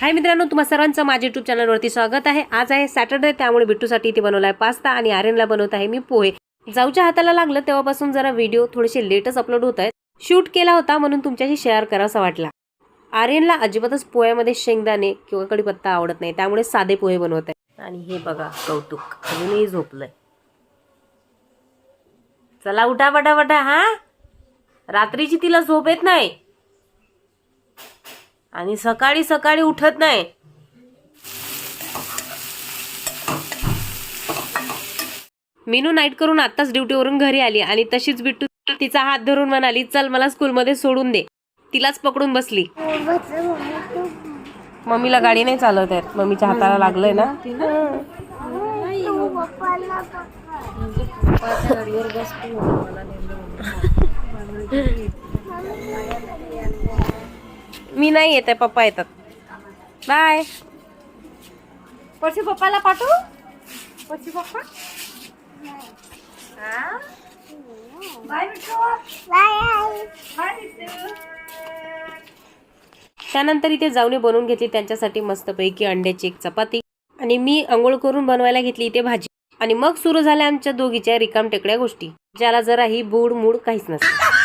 हाय मित्रांनो तुम्हा सर्वांचं माझ्या युट्यूब चॅनलवरती स्वागत आहे. आज आहे सॅटर्डे त्यामुळे बिट्टूसाठी इथे बनवला आहे पास्ता आणि आर्यनला बनवत आहे मी पोहे. जाऊच्या हाताला लागलं तेव्हापासून जरा व्हिडिओ थोडेसे लेटच अपलोड होत आहेत. शूट केला होता म्हणून तुमच्याशी शेअर करावासा वाटला. आर्यनला अजिबातच पोह्यामध्ये शेंगदाणे किंवा कढीपत्ता आवडत नाही त्यामुळे साधे पोहे बनवत आहे. आणि हे बघा कौतुक. अजूनही झोपलंय. चला उठा पटापटा हा? रात्रीची तिला झोप येत नाही. आणि सकाळी सकाळी उठत नाही. मीनू नाईट करून आत्ताच ड्युटीवरून घरी आली आणि तशीच बिट्टू तिचा हात धरून म्हणाली चल मला स्कूलमध्ये सोडून दे. तिलाच पकडून बसली. मम्मीला गाडी नाही चालवत आहेत मम्मीच्या हाताला लागलंय ना. मी नाही येत आहे पप्पा येतात. बाय पशी पप्पाला पाठवू. पशी पप्पा. बाय बाय त्यानंतर इथे जाऊने बनवून घेतली त्यांच्यासाठी मस्तपैकी अंड्याची एक चपाती. आणि मी आंघोळ करून बनवायला घेतली इथे भाजी. आणि मग सुरू झाल्या आमच्या दोघीच्या रिकाम टेकड्या गोष्टी ज्याला जराही बूड मूड काहीच नसतं.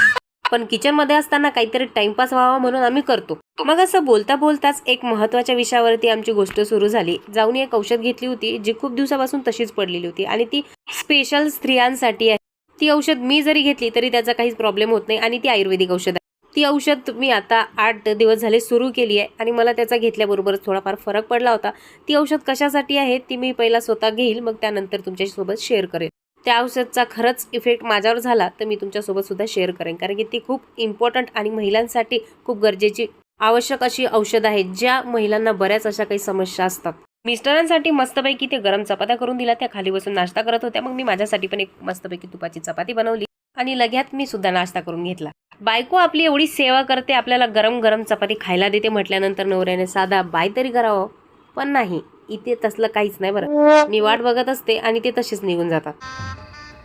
पण किचनमध्ये असताना काहीतरी टाइमपास व्हावा म्हणून आम्ही करतो. मग असं बोलता बोलताच एक महत्त्वाच्या विषयावरती आमची गोष्ट सुरू झाली. जाऊन एक औषध घेतली होती जी खूप दिवसापासून तशीच पडलेली होती आणि ती स्पेशल स्त्रियांसाठी आहे. ती औषध मी जरी घेतली तरी त्याचा काहीच प्रॉब्लेम होत नाही आणि ती आयुर्वेदिक औषध आहे. ती औषध मी आता आठ दिवस झाले सुरू केली आहे आणि मला त्याचा घेतल्याबरोबरच थोडाफार फरक पडला होता. ती औषध कशासाठी आहे ती मी पहिला स्वतः घेईल मग त्यानंतर तुमच्यासोबत शेअर करेन. त्या औषधाचा खरंच इफेक्ट माझ्यावर झाला तर मी तुमच्यासोबतसुद्धा शेअर करेन. कारण की ती खूप इम्पॉर्टंट आणि महिलांसाठी खूप गरजेची आवश्यक अशी औषधं आहेत ज्या महिलांना बऱ्याच अशा काही समस्या असतात. मिस्टरांसाठी मस्तपैकी ते गरम चपात्या करून दिल्या त्या खाली बसून नाश्ता करत होत्या. मग मी माझ्यासाठी पण एक मस्तपैकी तुपाची चपाती बनवली आणि लगेच मी सुद्धा नाश्ता करून घेतला. बायको आपली एवढी सेवा करते आपल्याला गरम गरम चपाती खायला देते म्हटल्यानंतर नवऱ्याने साधा बाय तरी करावं पण नाही. इथे तसलं काहीच नाही बरं. मी वाट बघत असते आणि ते तसेच निघून जातात.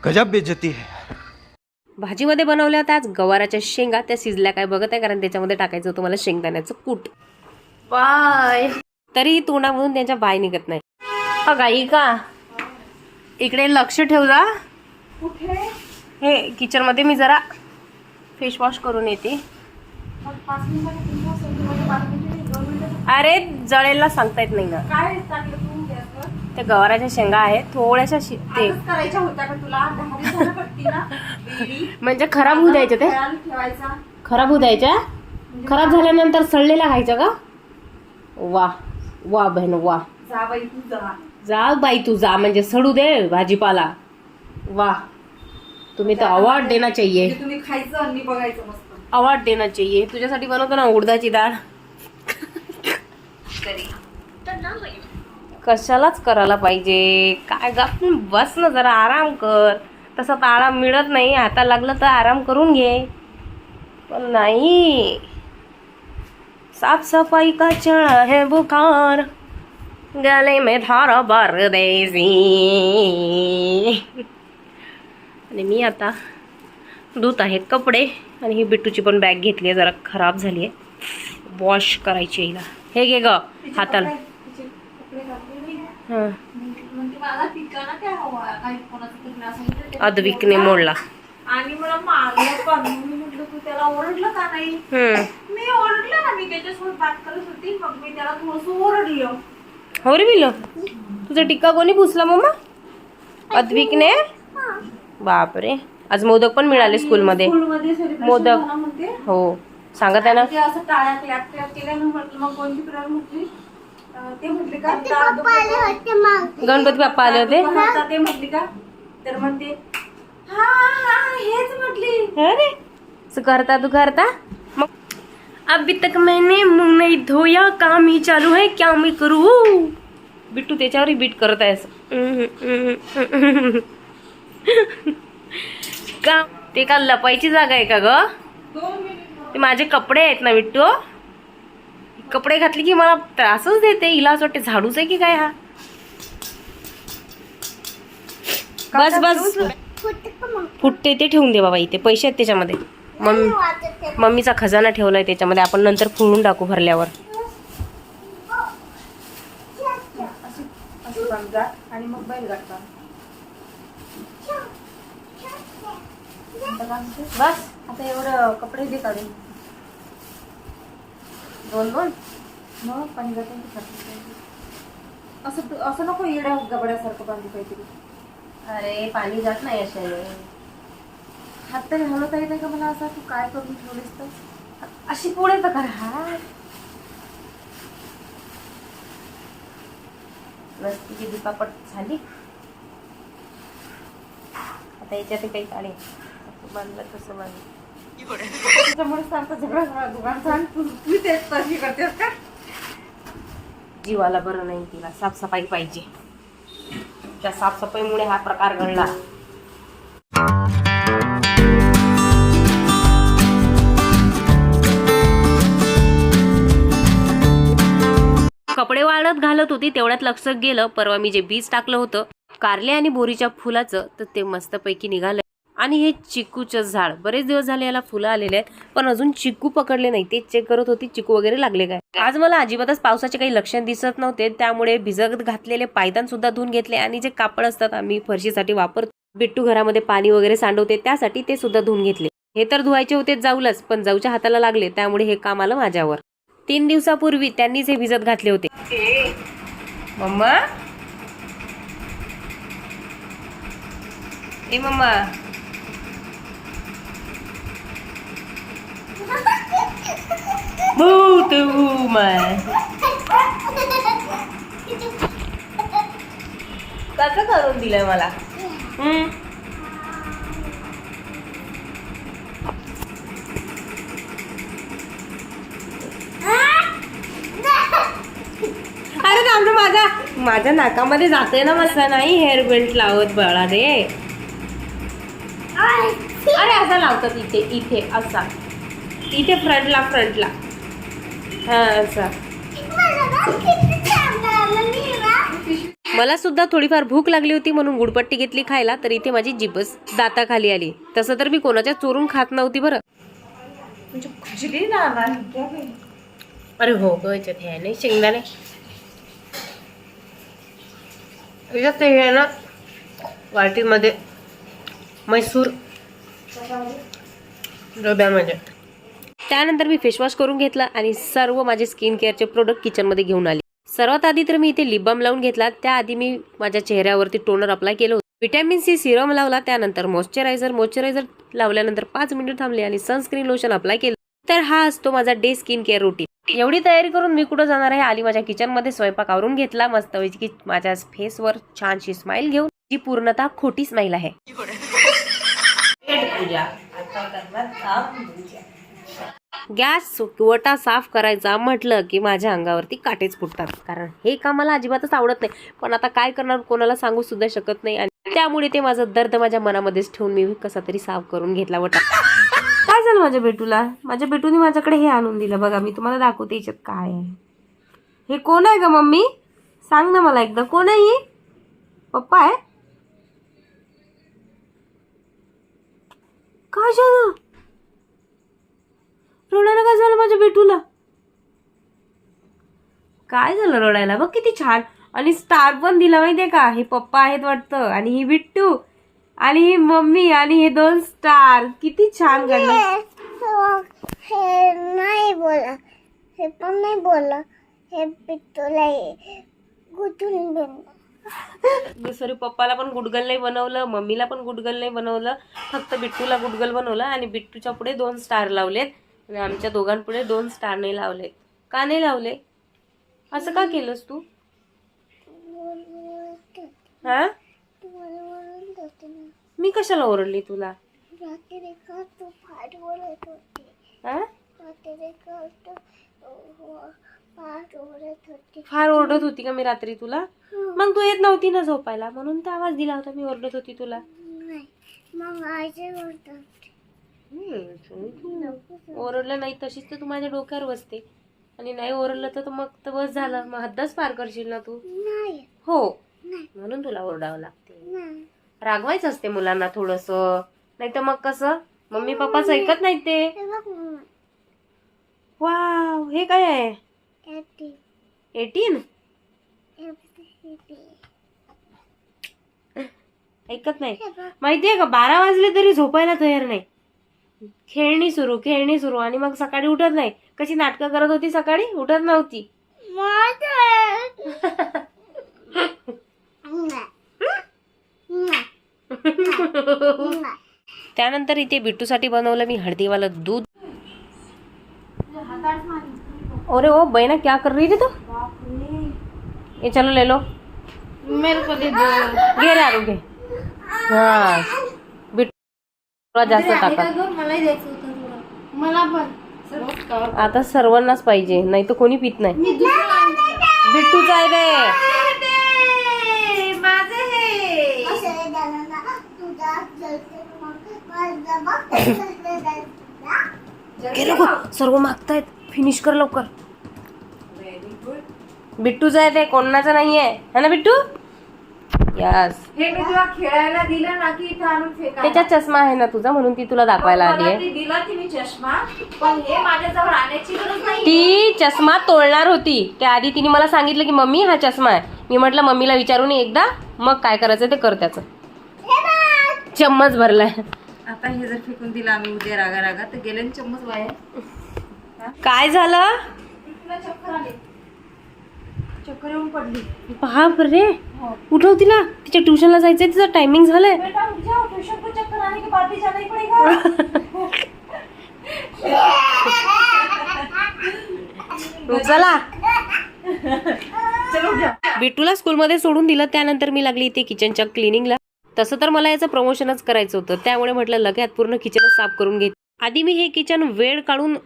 गजब बेइज्जती है. भाजीमध्ये बनवल्या होत्या आज गवाराच्या शेंगा. त्या शिजल्या काय बघत आहे? कारण त्याच्यामध्ये टाकायचं होतं मला शेंगदाण्याचं कूट. बाय. तरीही तोंडामधून त्यांच्या बाय निघत नाही. अगाई का? इकडे लक्ष ठेव जा. कुठे? हे किचनमध्ये मी जरा फेस वॉश करून येते. अरे जळेला सांगता येत नाही ना. काय टाकलं तू गॅसवर? त्या गवाराच्या शेंगा आहेत थोड्याशा शि- ते. आजच करायच्या होत्या का तुला दहा दिवसाला पडती ना. बेबी. म्हणजे खराब होऊ द्यायच्या ते ठेवायचा. खराब होऊ द्यायच्या? खराब झाल्यानंतर सडलेला खायचा का? वा वा बहन वा. जा बाई तू जा. जा बाई तू जा. म्हणजे सडू दे भाजीपाला. वा. तुम्ही तर अवॉर्ड देना चाहिए म्हणजे तुम्ही खायचं आणि बघायचं मस्त. अवॉर्ड देना चाहिए तुझ्यासाठी बनवतो ना उडदाची डाळ. कशालाच करायला पाहिजे. काय गापून बस ना जरा आराम कर. तसा तर आराम मिळत नाही. हाताला लागलं तर आराम करून घे. पण नाही. साफ सफाई का चढ़ा है बुखार? गले में धारा बार देसी आणि मी आता धुत आहे कपडे. आणि ही बिट्टूची पण बॅग घेतली आहे. जरा खराब झाली आहे. वॉश करायची आहे हिला. हे घे ग हाताला. अद्विकने मोडला. आणि मला मारलं पण. मी म्हटलं तू त्याला ओरडलं का नाही? हम्म. मी ओरडलं ना मी त्याच्यासोबत बात करत होती. मग मी त्याला थोडस ओरडलं. हो रे बिलो तुझा टिक्का कोणी पुसला मम्मा? अद्विकने? बापरे. आज मोदक पण मिळाले स्कूलमध्ये. मोदक. हो. सांगत आहे ना? ते असं टाळ्या क्लॅप क्लॅप केल्या ना म्हटलं मग कोणती फिरायला म्हटली? अं, ते म्हटले का? टाळ दुखत गणपती बाप्पा आले होते? ते म्हटली का? तर म्हणते हा हा हेच म्हटली. अरे असं करता तू करता? मग? अभी तक मैंने मुंह नहीं धोया काम ही चालू है क्या मैं करू? बिट्टू त्याच्यावरही बीट करत आहे असं. का ते का लपायची जागा आहे का ग? ते माझे कपडे आहेत ना विट्टू हो. कपडे घातले की मला त्रासच देते. हिला असं वाटते झाडूच आहे की काय हा? बस बस. फुटते ते ठेवून दे बाबा इथे. पैसे आहेत त्याच्यामध्ये. मम्मी मम्मीचा खजाना ठेवलाय त्याच्यामध्ये. आपण नंतर फुळून टाकू भरल्यावर. आणि मग बैल बस आता एवढं कपडे दे काढून. दोन दोन. मग पाणी जाते असं असं नको येड्या गबड्यासारखं बांधू काहीतरी. अरे पाणी जात नाही अशाने हात तरी हलवता येत नाही का मला असं तू काय करून ठेवलीस तर? अशी पुढे तर कर हात रस्त्याची दुखापट झाली? आता याच्यात काही काढे तसं तू तेच तशी करतेस का? जीवाला बरं नाही तिला साफसफाई पाहिजे. त्या साफसफाईमुळे हा प्रकार घडला. कपडे वाळत घालत होती तेवढ्यात लक्षात गेलं परवा मी जे बीज टाकलं होतं कारले आणि बोरीच्या फुलाचं तर ते मस्तपैकी निघालं. आणि हे चिकूचं झाड. बरेच दिवस झाले याला फुलं आलेले आहेत पण अजून चिकू पकडले नाही. ते चेक करत होती चिकू वगैरे लागले काय? आज मला अजिबातच पावसाचे काही लक्षण दिसत नव्हते. त्यामुळे भिजत घातलेले पायदान सुद्धा धुवून घेतले आणि जे कापड असतात आम्ही फरशीसाठी वापरतो. बिट्टू घरामध्ये पाणी वगैरे सांडवते त्यासाठी ते सुद्धा धुवून घेतले. हे तर धुवायचे होते जाऊलाच पण जाऊच्या हाताला लागले. त्यामुळे हे काम आलं माझ्यावर. तीन दिवसापूर्वी त्यांनीच हे भिजत घातले होते. मम्मा? ए मम्मा कसं करून दिलंय मला. अरे थांब रे माझ्या माझ्या नाकामध्ये जाते ना मला नाही हेअर बेल्ट लावत बाळा रे. अरे असा लावतात इथे इथे असा. इथे फ्रंटला फ्रंटला. हा असा. मला सुद्धा थोडीफार भूक लागली होती म्हणून गुडपट्टी घेतली खायला तर इथे माझी जिबस दाताखाली आली. तसं तर मी कोणाच्या चोरून खात नव्हती बरं. म्हणजे खुजली ना आम्हाला अरे हो ग याच्यात हे नाही शेंगदाणे. याच्यात ते हे आहे ना वाटीमध्ये मैसूर डब्यामध्ये त्यानंतर मी फेसवॉश करून घेतला आणि सर्व माझे स्किन केअरचे प्रोडक्ट किचनमध्ये घेऊन आले. सर्वात आधी तर मी इथे लिप बाम लावून घेतला. त्याआधी मी माझ्या चेहऱ्यावरती टोनर अप्लाय केलं होतं. विटॅमिन सी सिरम लावला. त्यानंतर मॉइश्चरायझर मॉइश्चरायझर लावल्यानंतर पाच मिनिट थांबले आणि सनस्क्रीन लोशन अप्लाय केलं. तर हा असतो माझा डे स्किन केअर रुटीन एवढी तयारी करून मी कुठं जाणार आहे? आली माझ्या किचनमध्ये स्वयंपाक आवरून घेतला. मस्त की माझ्या फेसवर छानशी स्माइल घेऊन जी पूर्णतः खोटी स्माइल आहे. गॅस वटा साफ करायचा म्हटलं की माझ्या अंगावरती काटेच फुटतात. कारण हे काम मला अजिबातच आवडत नाही. पण आता काय करणार कोणाला सांगू सुद्धा शकत नाही आणि त्यामुळे ते माझं दर्द माझ्या मनामध्येच ठेवून मी कसा तरी साफ करून घेतला वटा. काय झालं माझ्या बेटूला? माझ्या बेटूने माझ्याकडे हे आणून दिलं बघा मी तुम्हाला दाखवते याच्यात काय आहे. हे कोण आहे का मम्मी? सांग ना मला एकदा कोण आहे ही? पप्पा आहे? काय झालं? रडायला काय झालं माझ्या बेटूला? काय झालं रडायला? बघ किती छान. आणि स्टार पण दिला माहितीये का? हे पप्पा आहेत वाटतं. आणि ही बिट्टू आणि ही मम्मी आणि हे दोन स्टार किती छान घडलं हे नाही बोला. हे पण नाही बोला. हे बोल सॉरी पप्पाला पण गुडगल नाही बनवलं. मम्मीला पण गुडगल नाही बनवलं. फक्त बिट्टूला गुडगल बनवलं आणि बिट्टूच्या पुढे दोन स्टार लावलेत. आणि आमच्या दोघांपुढे दोन स्टार नाही लावले. का नाही लावले? असं का केलंस तू? हा? मी कशाला ओरडली तुला? हा? फार ओरडत होती का मी रात्री तुला? मग तू येत नव्हती ना झोपायला म्हणून तर आवाज दिला होता मी ओरडत होती तुला. नाही मग आजी बोलतात ओरडलं नाही तशीच तर तू माझ्या डोक्यावर बसते. आणि नाही ओरडलं तर मग तर बस झालं. मग हद्दच पार करशील ना तू? हो. म्हणून तुला ओरडावं लागते. रागवायचं असते मुलांना थोडस. नाही तर मग कसं? मम्मी पप्पाच ऐकत नाही ते. वाव हे काय आहे? Eighty eighteen? एटी ऐकत नाही. माहितीये का बारा वाजले तरी झोपायला तयार नाही. खेळणी सुरू खेळणी सुरू. आणि मग सकाळी उठत नाही. कशी नाटकं करत होती सकाळी? उठत नव्हती. त्यानंतर इथे बिट्टूसाठी बनवलं मी हळदीवालं दूध. अरे ओ बहना क्या कर रही थी तो? ये चलो ले लो. मेरे को दे दो। घे रे आरू घे. हा. जास्त द्यायचं होतं मला पण. आता सर्वांनाच पाहिजे नाही तर कोणी पित नाही. बिट्टूच आहे ते माझे हे सर्व मागतायत. फिनिश कर लवकर. बिट्टूच आहे ते कोणाचं नाहीये. है ना बिट्टू? यस हे मी तुला खेळायला दिलं ना की इथं आणून फेकायला? त्याच्यात चष्मा आहे ना तुझा म्हणून ती तुला दाखवायला आली मला आहे ती दिला तिने चष्मा पण हे माझ्याजवळ आणायची गरज नाही ती चष्मा तोडणार होती. त्या आधी तिने मला सांगितलं की मम्मी हा चष्मा आहे. मी म्हटलं मम्मीला विचारून ये एकदा मग काय करायचं ते कर त्याचं. चम्मच भरलाय. आता हे जर फेकून दिलं आम्ही उद्या रागा रागा तर गेले ना चम्मच वाया काय झालं? तुला चक्कर आली. चक्कर येऊन पडली. बाप रे उठव तिला तिच्या ट्युशनला जायचंय तिचं टायमिंग झालंय. बेटा उठ जाओ ट्यूशन को चक्कर आने के बाद भी जाना ही पड़ेगा चला. चलो उठ जा बिट्टूला स्कूलमध्ये सोडून दिलं त्यानंतर मी लागली इथे किचनच्या क्लिनिंगला. तसं तर मला याचं प्रमोशनच करायचं होतं. त्यामुळे म्हटलं लगेच पूर्ण किचनच साफ करून घेत. आधी मी हे किचन वेळ काढून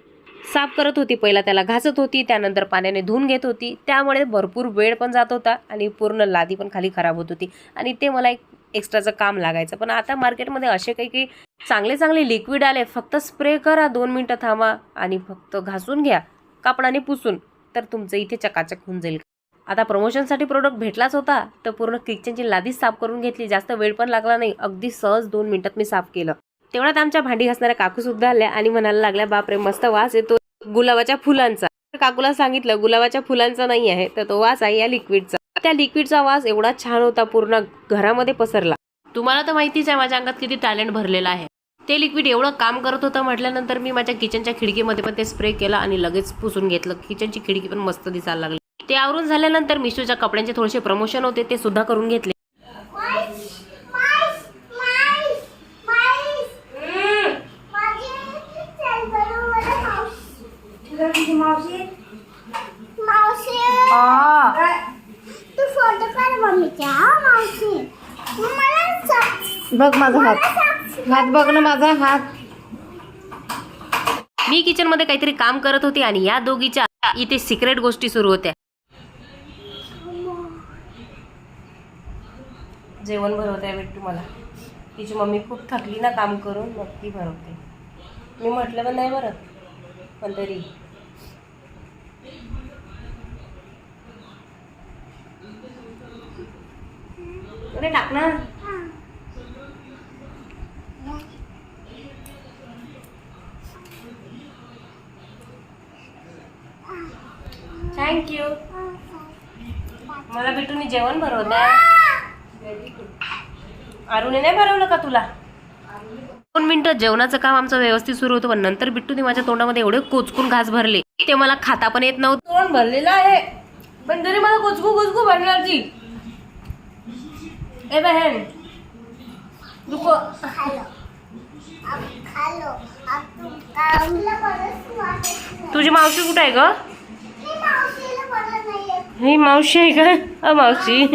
साफ करत होती. पहिला त्याला घासत होती त्यानंतर पाण्याने धुवून घेत होती. त्यामुळे भरपूर वेळ पण जात होता आणि पूर्ण लादी पण खाली खराब होत होती. आणि ते मला एक एक्स्ट्राचं काम लागायचं. पण आता मार्केटमध्ये असे काही काही चांगले चांगले लिक्विड आले फक्त स्प्रे करा दोन मिनटं थांबा आणि फक्त घासून घ्या. कापडाने पुसून तर तुमचं इथे चकाचक होऊन जाईल. आता प्रमोशनसाठी प्रोडक्ट भेटलाच होता तर पूर्ण किचनची लादीच साफ करून घेतली. जास्त वेळ पण लागला नाही. अगदी सहज दोन मिनटात मी साफ केलं. तेवढ्यात आमच्या भांडी घासणाऱ्या काकू सुद्धा आल्या आणि म्हणायला लागल्या बापरे मस्त वास येतो गुलाबाच्या फुलांचा. तर काकूला सांगितलं गुलाबाच्या फुलांचा नाही आहे तर तो वास आहे या लिक्विडचा त्या लिक्विडचा वास एवढा छान होता पूर्ण घरामध्ये पसरला. तुम्हाला तर माहितीच आहे माझ्या अंगात किती टॅलेंट भरलेला आहे. ते लिक्विड एवढं काम करत होतं म्हटल्यानंतर मी माझ्या किचनच्या खिडकीमध्ये पण ते स्प्रे केलं आणि लगेच पुसून घेतलं. किचनची खिडकी पण मस्त दिसायला लागली. ते आवरून झाल्यानंतर मिशूच्या कपड्यांचे थोडेसे प्रमोशन होते ते सुद्धा करून घेतले. तू फोटो काढ मम्मीच्या मावशी. मला सा- बघ माझा मला हात. बघ ना माझा हात. मी किचनमध्ये काहीतरी काम करत होते आणि या दोघीच्या इथे सिक्रेट गोष्टी सुरू होत्या. जेवण भरवत आहे भेटू मला. तिची मम्मी खूप थकली ना काम करून मग ती भरवते. मी म्हटलं पण नाही भरत. पण तरी. अरे टाक ना थँक्यू मला भेटून जेवण भरवलं अरुणे नाही भरवलं का तुला? दोन मिनिटं जेवणाचं काम आमचं व्यवस्थित सुरू होतं पण नंतर बिट्टूने माझ्या तोंडामध्ये एवढे कोचकून घास भरले ते मला खाता पण येत नव्हतं. तोंड भरलेलं आहे. पण तरी मला कोचकू कोचकू भरणार ती. ए बहन रुको. तुझी मावशी कुठे आहे ग. ही मावशी आहे का अ मावशी.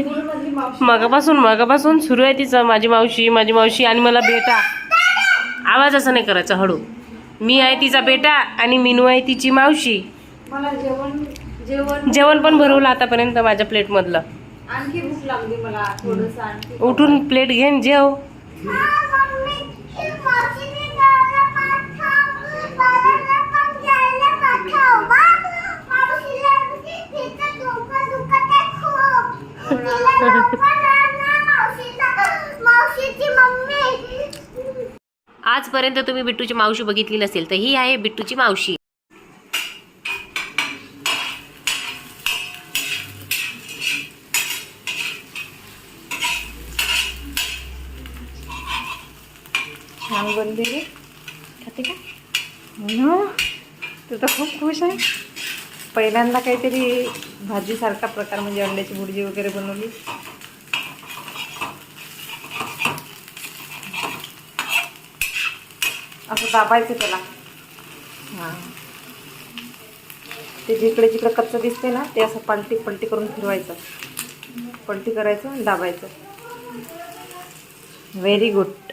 मगापासून मगापासून सुरू आहे तिचं माझी मावशी माझी मावशी आणि मला बेटा. आवाज असं नाही करायचा हळू. मी आहे तिचा बेटा आणि मिनू आहे तिची मावशी. जेवण पण भरवलं आतापर्यंत माझ्या प्लेटमधलं. आणखी भूक लागली मला थोडस आणखी. उठून प्लेट घेऊन जेव. आजपर्यंत तुम्ही बिट्टूची मावशी बघितली नसेल तर ही आहे बिट्टूची मावशी आम्ही बनलेली खाते का हो तू तर खूप खुश आहे पहिल्यांदा काहीतरी भाजीसारखा प्रकार म्हणजे अंड्याची भुर्जी वगैरे बनवली. असं दाबायचं त्याला. हां. ते जिकडे जिकडे कच्चं दिसते ना ते असं पलटी पलटी करून फिरवायचं. पलटी करायचं आणि दाबायचं. व्हेरी गुड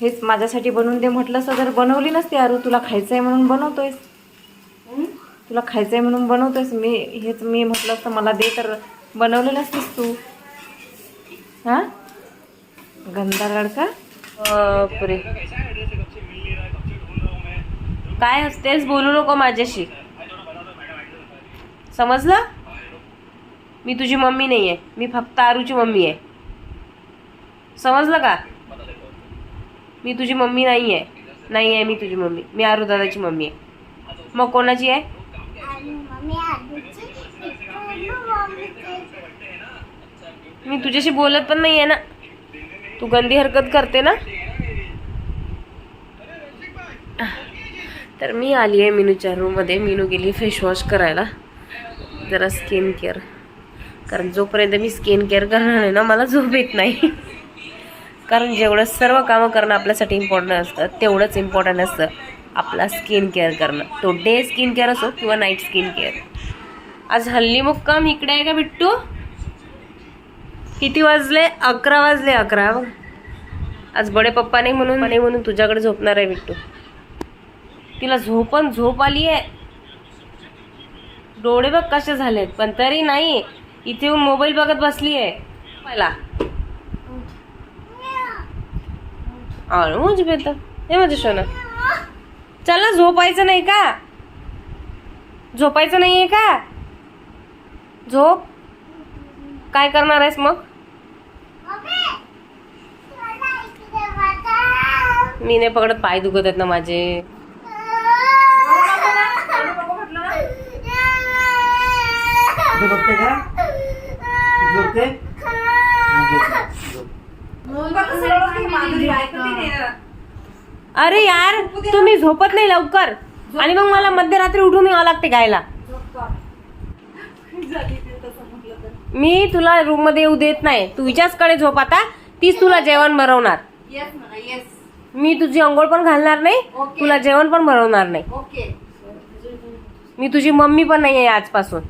हेच माझ्यासाठी बनवून दे म्हटलं असं जर बनवली नसती अरू तुला खायचं आहे म्हणून बनवतोयस. तुला खायचं आहे म्हणून बनवतोयस. मी हेच मी म्हटलं असतं मला दे तर बनवलं नसतीस तू. हां? गंदा लडका? बापरे. काय असतेच बोलू नको माझ्याशी. समजलं? मी तुझी मम्मी नाही आहे मी फक्त आरूची मम्मी आहे. समजलं का? मी तुझी मम्मी नाही आहे नाही आहे मी तुझी मम्मी. मी आरू दादाची मम्मी आहे. मग कोणाची आहे? मी तुझ्याशी बोलत पण नाही आहे ना. तू गंदी हरकत करते ना. तर मी आली आहे मीनूच्या रूममध्ये मीनू गेली फेस वॉश करायला. जरा स्किन केअर कारण जोपर्यंत मी स्किन केअर करणार आहे ना मला झोप येत नाही. कारण जेवढं सर्व कामं करणं आपल्यासाठी इम्पॉर्टंट असतं तेवढंच इम्पॉर्टंट असतं आपला स्किन केअर करणं. तो डे स्किन केअर असो किंवा नाईट स्किन केअर आज हल्ली मुक्काम इकडे आहे का बिट्टू? किती वाजले? अकरा वाजले अकरा. बघ आज बडे पप्पा नाही म्हणून नाही म्हणून तुझ्याकडे झोपणार आहे बिट्टू. तिला झोपन झोप आली आहे. डोळे बघ कसे झालेत पण तरी नाही इथे येऊन मोबाईल बघत बसली आहे. मला. आणू मुझ म्हणजे बेटा हे माझं सोनं. चला झोपायचं नाही का? झोपायचं नाहीये का? झोप. काय करणार आहेस मग? मी नाही पकडत पाय दुखत आहेत ना माझे. झोपते का? झोपते अरे यार तुम्ही झोपत नाही लवकर. आणि मग मला मध्यरात्री उठून यावं लागते गायला. मी तुला रूममध्ये येऊ देत नाही. तू हिच्याचकडे झोप आता. तीच तुला जेवण भरवणार मी तुझी अंघोळ पण घालणार नाही. तुला जेवण पण भरवणार नाही. मी तुझी मम्मी पण नाही आहे आजपासून.